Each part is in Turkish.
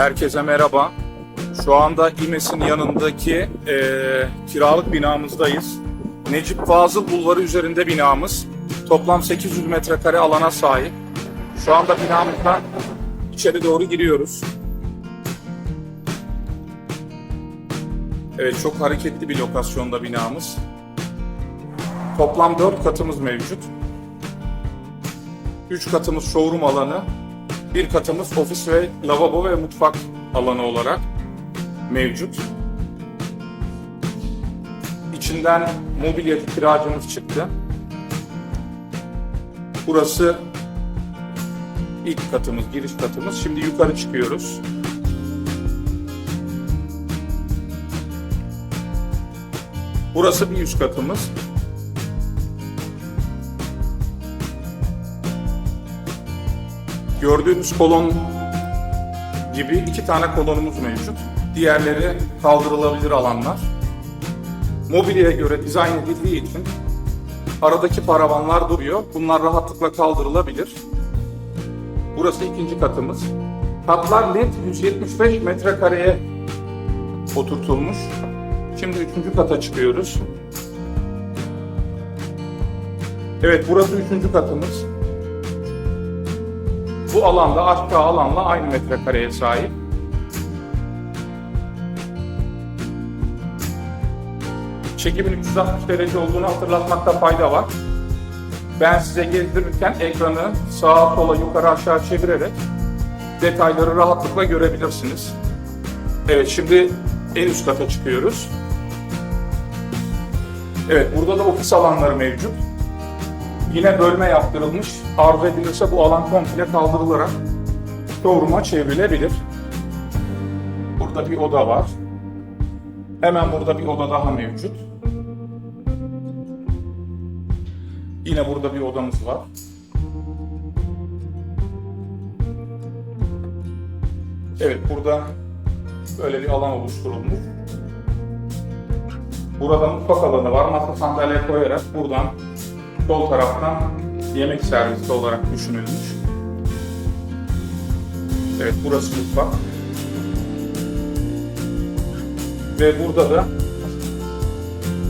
Herkese merhaba. Şu anda İMES'in yanındaki e, kiralık binamızdayız. Necip Fazıl Bulvarı üzerinde binamız. Toplam 800 metrekare alana sahip. Şu anda binamızdan içeri doğru giriyoruz. Evet çok hareketli bir lokasyonda binamız. Toplam 4 katımız mevcut. 3 katımız showroom alanı, bir katımız ofis ve lavabo ve mutfak alanı olarak mevcut. İçinden mobilya kiracımız çıktı. Burası ilk katımız, giriş katımız. Şimdi yukarı çıkıyoruz. Burası bir üst katımız. Gördüğünüz kolon gibi iki tane kolonumuz mevcut. Diğerleri kaldırılabilir alanlar. Mobilyaya göre dizayn edildiği için aradaki paravanlar duruyor. Bunlar rahatlıkla kaldırılabilir. Burası ikinci katımız. Katlar net 175 metrekareye oturtulmuş. Şimdi üçüncü kata çıkıyoruz. Evet burası üçüncü katımız. Bu alanda aşağı alanla aynı metrekareye sahip. Çekimin 360 derece olduğunu hatırlatmakta fayda var. Ben size gezdirirken ekranı sağa sola yukarı aşağı çevirerek detayları rahatlıkla görebilirsiniz. Evet şimdi en üst kata çıkıyoruz. Evet burada da ofis alanları mevcut. Yine bölme yaptırılmış. Arzu edilirse bu alan komple kaldırılarak showroom'a çevrilebilir. Burada bir oda var. Hemen burada bir oda daha mevcut. Yine burada bir odamız var. Evet burada böyle bir alan oluşturulmuş. Burada mutfak alanı var. Masa sandalye koyarak buradan sol taraftan yemek servisi olarak düşünülmüş. Evet burası mutfak. Ve burada da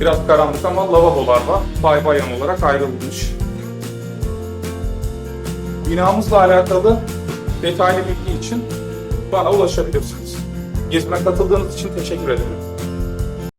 biraz karanlık ama lavabolar var. Bay bayan olarak ayrılmış. Binamızla alakalı detaylı bilgi için bana ulaşabilirsiniz. Gezime katıldığınız için teşekkür ederim.